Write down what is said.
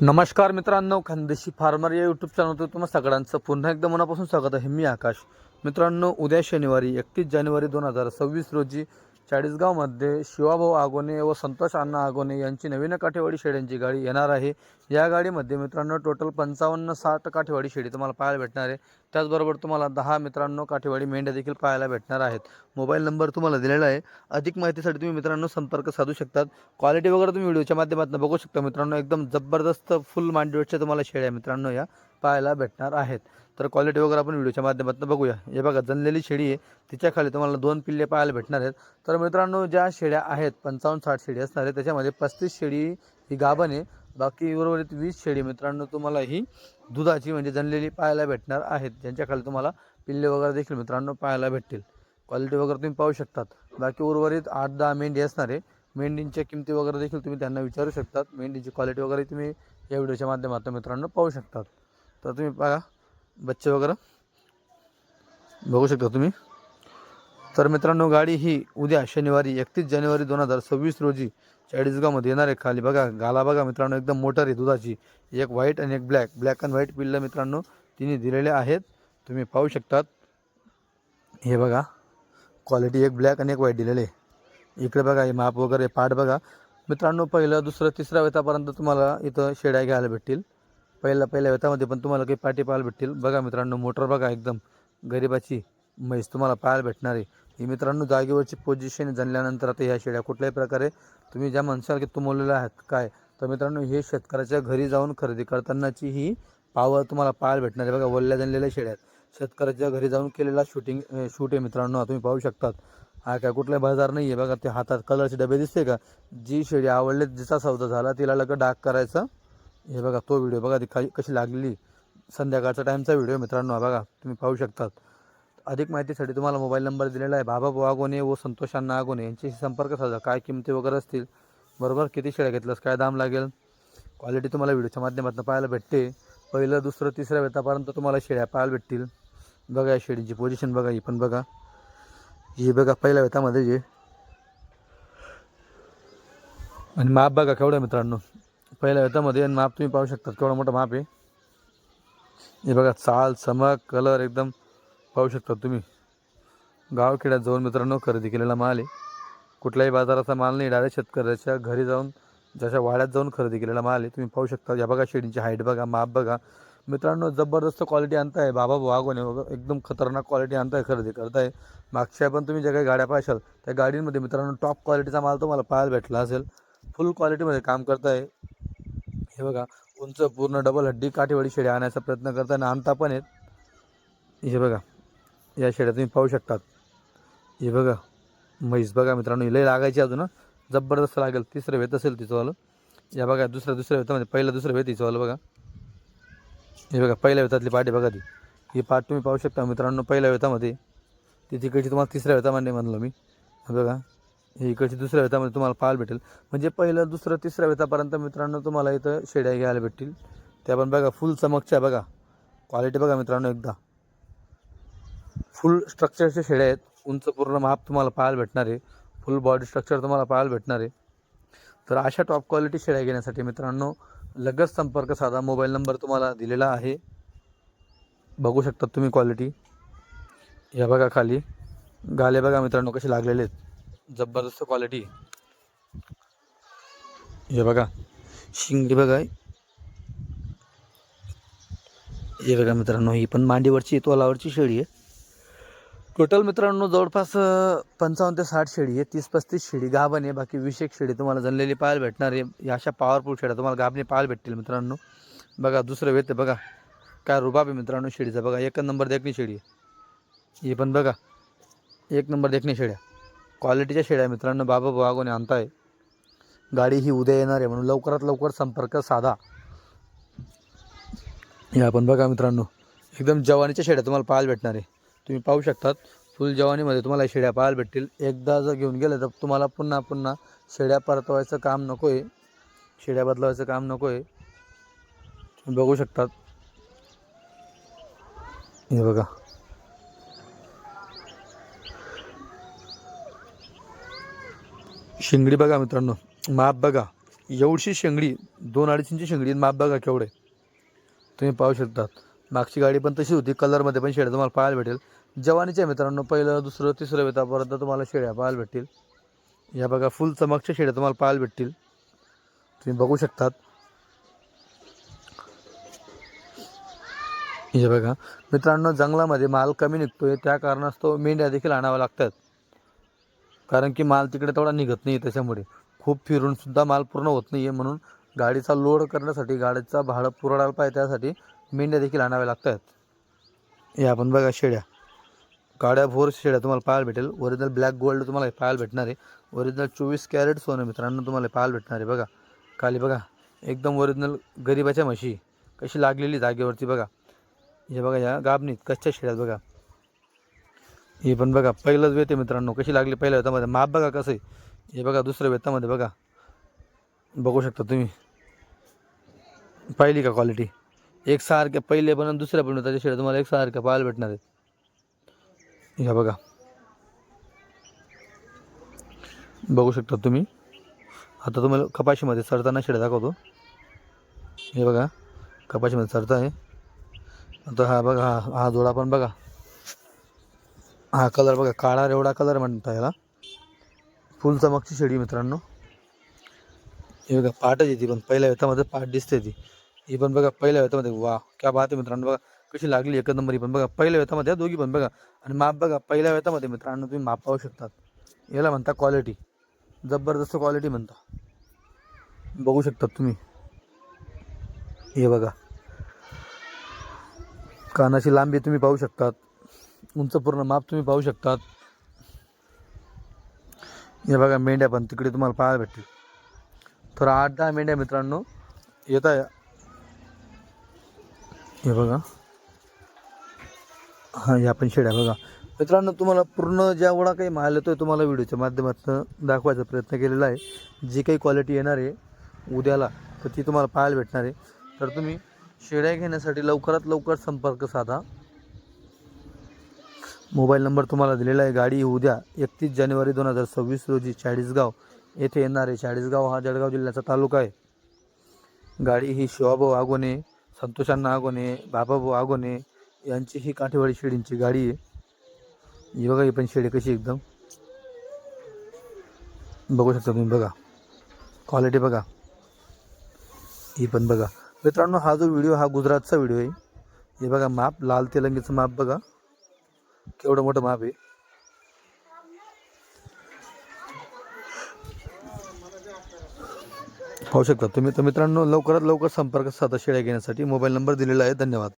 नमस्कार मित्रांनो खानदेशी फार्मर या यूट्यूब चॅनलवर तुम्हा सगळ्यांचं पुन्हा एकदा मनापासून स्वागत आहे. मी आकाश. मित्रांनो उद्या शनिवारी एकतीस जानेवारी दोन हजार सव्वीस रोजी चाळीसगावमध्ये शिवाभाऊ आगोने व संतोष अण्णा आगोने यांची नवीन काठेवाडी शेळ्यांची गाडी येणार आहे. या गाडीमध्ये मित्रांनो टोटल पंचावन्न साठ काठेवाडी शेळी तुम्हाला पाहायला भेटणार आहे. त्याचबरोबर तुम्हाला दहा मित्रांनो काठेवाडी मेंढ्या देखील पाहायला भेटणार आहेत. मोबाईल नंबर तुम्हाला दिलेला आहे. अधिक माहितीसाठी तुम्ही मित्रांनो संपर्क साधू शकतात. क्वालिटी वगैरे तुम्ही व्हिडिओच्या माध्यमातून बघू शकता मित्रांनो. एकदम जबरदस्त फुल मांडीवरच्या तुम्हाला शेळ्या मित्रांनो या. पाहायला भेटणार आहेत. तर क्वालिटी वगैरे आपण व्हिडिओच्या माध्यमातून बघूया. हे बघा जनलेली शेळी आहे. तिच्या खाली तुम्हाला दोन पिल्ले पाहायला भेटणार आहेत. तर मित्रांनो ज्या शेळ्या आहेत पंचावन्न साठ शेळी असणार आहे त्याच्यामध्ये पस्तीस शेळी ही गाभण आहे. बाकी उर्वरित वीस शेळी मित्रांनो तुम्हाला ही दुधाची म्हणजे जनलेली पाहायला भेटणार आहेत. ज्यांच्या खाली तुम्हाला पिल्ले वगैरे देखील मित्रांनो पाहायला भेटतील. क्वालिटी वगैरे तुम्ही पाहू शकतात. बाकी उर्वरित आठ दहा मेंढी असणार आहे. मेंढींच्या किमती वगैरे देखील तुम्ही त्यांना विचारू शकतात. मेंढीची क्वालिटी वगैरे तुम्ही या व्हिडिओच्या माध्यमातून मित्रांनो पाहू शकतात. तर तुम्ही बघा बच्चे वगैरे. बघू शकता तुम्ही. तर मित्रांनो गाडी ही उद्या शनिवारी एकतीस जानेवारी दोन हजार सव्वीस रोजी चाळीसगावमध्ये येणार आहे. खाली बघा गाला बघा मित्रांनो एकदम मोटर आहे दुधाची. एक व्हाईट आणि एक ब्लॅक ब्लॅक अँड व्हाईट पिल्लं मित्रांनो तिने दिलेले आहेत. तुम्ही पाहू शकतात. हे बघा क्वालिटी एक ब्लॅक आणि एक व्हाईट दिलेले आहे. इकडे बघा हे माप वगैरे पाठ बघा. मित्रांनो पहिलं दुसरं तिसऱ्या वेतापर्यंत तुम्हाला इथं शेड्या घ्यायला भेटतील. पहिल्या पहिल्या वेतामध्ये पण तुम्हाला काही पाठी पाहायला भेटतील. बघा मित्रांनो मोटर बघा एकदम गरिबाची म्हैस तुम्हाला पाहायला भेटणार आहे. ही मित्रांनो जागेवरची पोझिशन जाणल्यानंतर आता ह्या शेळ्या कुठल्याही प्रकारे तुम्ही ज्या माणसाला की तुमवलेल्या आहेत काय तर मित्रांनो हे शेतकऱ्याच्या घरी जाऊन खरेदी करतानाची ही पावर तुम्हाला पाहायला भेटणार आहे. बघा वल्ल्या जाणलेल्या शेळ्या आहेत. शेतकऱ्याच्या घरी जाऊन केलेला शूटिंग शूट आहे मित्रांनो तुम्ही पाहू शकतात. हा काय कुठला बाजार नाही आहे बघा ते हातात कलरचे डबे दिसते का? जी शेळी आवडले जिचा सौदा झाला तिला लगेच डाक करायचा हे बघा तो व्हिडिओ बघा ती काही कशी लागली. संध्याकाळचा टाईमचा व्हिडिओ मित्रांनो हा बघा तुम्ही पाहू शकतात. अधिक माहितीसाठी तुम्हाला मोबाईल नंबर दिलेला आहे. बाबा आगोने व संतोष अण्णा आगोने यांच्याशी संपर्क साधा. काय किमती वगैरे असतील? बरोबर? किती शेळ्या घेतल्यास काय दाम लागेल? क्वालिटी तुम्हाला व्हिडिओच्या माध्यमातून पाहायला भेटते. पहिलं दुसरं तिसऱ्या वेतापर्यंत तुम्हाला शेळ्या पाहायला भेटतील. बघा या शेळीची पोझिशन बघा ही पण बघा. ही बघा पहिल्या वेतामध्ये जे. आणि माप बघा केवढं मित्रांनो? पहिल्या वेतामध्ये आणि माप तुम्ही पाहू शकता केवढं मोठं माप आहे. हे बघा चाल चमक कलर एकदम पाहू शकता तुम्ही. गावखेड्यात जाऊन मित्रांनो खरेदी केलेला माल आहे. कुठल्याही बाजाराचा माल नाही डायरेक्ट शेतकऱ्याच्या घरी जाऊन ज्याच्या वाड्यात जाऊन खरेदी केलेला माल आहे. तुम्ही पाहू शकता या बघा शेडींची हाईट बघा माप बघा. मित्रांनो जबरदस्त क्वालिटी आणताय. बाबा वागवणे एकदम खतरनाक क्वालिटी आणताय खरेदी करताय. मागच्या पण तुम्ही ज्या काही गाड्या पाहशाल त्या गाडींमध्ये मित्रांनो टॉप क्वालिटीचा माल तुम्हाला पाहायला भेटला असेल. फुल क्वालिटीमध्ये काम करताय. हे बघा उंच पूर्ण डबल हड्डी काठीवाडी शेड्या आणण्याचा प्रयत्न करताय. आणि आणता पण आहेत हे बघा या शेड्या तुम्ही पाहू शकतात. हे बघा म्हैस बघा मित्रांनो लई लागायची अजून जबरदस्त लागेल. तिसरं वेत असेल तिचंवालं या बघा दुसऱ्या दुसऱ्या वेतामध्ये पहिलं दुसरं वेत तिचंवालं बघा. हे बघा पहिल्या वेतातली पाठी बघा ती. ही पाठ तुम्ही पाहू शकता मित्रांनो पहिल्या वेतामध्ये. ती तिकडची तुम्हाला तिसऱ्या वेतामध्ये म्हणलं मी. बघा. हे इकडची दुसऱ्या वेतामध्ये तुम्हाला पाहायला भेटेल. म्हणजे पहिलं दुसरं तिसऱ्या वेतापर्यंत मित्रांनो तुम्हाला इथं शेड्या घ्यायला भेटतील. त्या पण बघा फुल चमकच्या बघा. क्वालिटी बघा मित्रांनो एकदा. फुल स्ट्रक्चरच्या शेड्या आहेत. उंच पूर्ण माप तुम्हाला पाहायला भेटणार आहे. फुल बॉडी स्ट्रक्चर तुम्हाला पाहायला भेटणार आहे. तर अशा टॉप क्वालिटी शेळ्या घेण्यासाठी मित्रांनो लगेच संपर्क साधा. मोबाईल नंबर तुम्हाला दिलेला आहे. बघू शकता तुम्ही क्वालिटी या बघा खाली. गाले बघा मित्रांनो कसे लागलेले आहेत. जबरदस्त क्वालिटी हे बघा शिंगडी बघा. हे बघा मित्रांनो ही पण मांडीवरची तोलावरची शेळी आहे. टोटल मित्रांनो जवळपास पंचावन्न ते साठ शेळी आहे. तीस पस्तीस शेळी गाभण आहे. बाकी वीस एक शेळी तुम्हाला जनलेली पाहायला भेटणार आहे. अशा पॉवरफुल शेळ्या तुम्हाला गाभणी पाहायला भेटतील मित्रांनो. बघा दुसरं वेत बघा. काय रुबाब आहे मित्रांनो शेळीचा. बघा एक नंबर देखणी शेळी आहे. ही पण बघा. एक नंबर देखणी शेळ्या. क्वालिटीच्या शेळ्या मित्रांनो बाबा बागोने आणताय. गाडी ही उद्या येणार आहे. म्हणून लवकरात लवकर संपर्क साधा. या आपण बघा मित्रांनो एकदम जवानीच्या शेड्या तुम्हाला पाहायला भेटणार आहे. तुम्ही पाहू शकतात फुल जवानीमध्ये तुम्हाला शेड्या पाहायला भेटतील. एकदा जर घेऊन गेलं तर तुम्हाला पुन्हा पुन्हा शेड्या परतवायचं काम नको आहे शेड्या बदलवायचं काम नको आहे तुम्ही बघू शकतात. हे बघा. शेंगडी बघा मित्रांनो माप बघा. एवढशी शेंगडी दोन अडीच इंची शेंगडी आणि माप बघा केवढे. तुम्ही पाहू शकतात. मागची गाडी पण तशी होती कलरमध्ये पण शेड्या तुम्हाला पाहायला भेटेल. जवानीच्या मित्रांनो पहिलं दुसरं तिसरं वेतापर्यंत तुम्हाला शेड्या पाहायला भेटतील. या बघा फुल चमकच्या शेड्या तुम्हाला पाहायला भेटतील. तुम्ही बघू शकतात. हे बघा मित्रांनो जंगलामध्ये माल कमी निघतोय त्या कारणास्तव मेंढ्या देखील आणाव्या लागतात. कारण की माल तिकडे तेवढा निघत नाही त्याच्यामुळे. खूप फिरूनसुद्धा माल पूर्ण होत नाही आहे म्हणून गाडीचा लोड करण्यासाठी गाडीचा भाडं पुरवडायला पाहिजे त्यासाठी मेंढ्या देखील आणाव्या लागतात हे आपण बघा शेड्या. गाड्या भोर शेड्या तुम्हाला पाहायला भेटेल. ओरिजिनल ब्लॅक गोल्ड तुम्हाला पाहायला भेटणार आहे. ओरिजिनल चोवीस कॅरेट सोनं मित्रांनो तुम्हाला पाहायला भेटणार आहे. बघा खाली बघा. एकदम ओरिजिनल गरिबाच्या म्हशी. कशी लागलेली जागेवरती बघा. हे बघा या गाबणीत कच्च्या शेड्यात बघा. हे पण बघा पहिलंच वेत आहे मित्रांनो कशी लागली पहिल्या वेतामध्ये माप बघा कसं आहे. हे बघा दुसऱ्या वेतामध्ये बघा. बघू शकता तुम्ही. पाहिली का क्वालिटी एक सारख्या पहिले पण आणि दुसऱ्या पण त्याच्या शेड्या तुम्हाला एक सारख्या पाहायला भेटणार आहेत. ह्या बघा. बघू शकता तुम्ही. आता तुम्हाला कपाशीमध्ये चढताना शेड्या दाखवतो. हे बघा कपाशीमध्ये चढता आहे. आता हा बघा हा हा जोडा पण बघा. हा कलर बघा काळा रेवडा कलर म्हणता याला. फुल चमकची शेडी मित्रांनो. हे बघा पाटच येते पण. पहिल्या वेतामध्ये पाट दिसते ती. ही पण बघा पहिल्या वेतामध्ये वा क्या बात आहे मित्रांनो. बघा कशी लागली एकच नंबर ही पण. बघा पहिल्या वेतामध्ये या दोघी पण. बघा आणि माप बघा पहिल्या वेतामध्ये मित्रांनो तुम्ही माप पाहू शकतात. याला म्हणता क्वालिटी जबरदस्त क्वालिटी म्हणता. बघू शकतात तुम्ही. हे बघा. कानाची लांबी तुम्ही पाहू शकतात. उंच पूर्ण माप तुम्ही पाहू शकतात. हे बघा मेंढ्या पण तिकडे तुम्हाला पाहायला भेटतील. तर आठ दहा मेंढ्या मित्रांनो येत आहे. हे बघा. हां या पण शेड्या बघा. मित्रांनो तुम्हाला पूर्ण जेवढा काही माल येतोय तुम्हाला व्हिडिओच्या माध्यमातून दाखवायचा प्रयत्न केलेला आहे. जी काही क्वालिटी येणार आहे उद्याला तर ती तुम्हाला पाहायला भेटणार आहे. तर तुम्ही शेड्या घेण्यासाठी लवकरात लवकर संपर्क साधा. मोबाईल नंबर तुम्हाला दिलेला आहे. गाडी उद्या एकतीस जानेवारी दोन हजार सव्वीस रोजी चाळीसगाव येथे येणार आहे. चाळीसगाव हा जळगाव जिल्ह्याचा तालुका आहे. गाडी ही शिवाभाऊ आगोने संतोषांना आगोने बाबाभाऊ आगोने यांची ही काठेवाडी शिडींची गाडी आहे. ही बघा ही पण शेडी कशी एकदम. बघू शकता तुम्ही बघा. क्वालिटी बघा. ही पण बघा. मित्रांनो हा जो व्हिडिओ हा गुजरातचा व्हिडिओ आहे. हे बघा माप लाल तेलंगीचं माप बघा. केवढं मोठं माप आहे. पाहू शकता तुम्ही. तर मित्रांनो लवकरात लवकर संपर्क साधा शेळ्या घेण्यासाठी मोबाईल नंबर दिलेला आहे. धन्यवाद.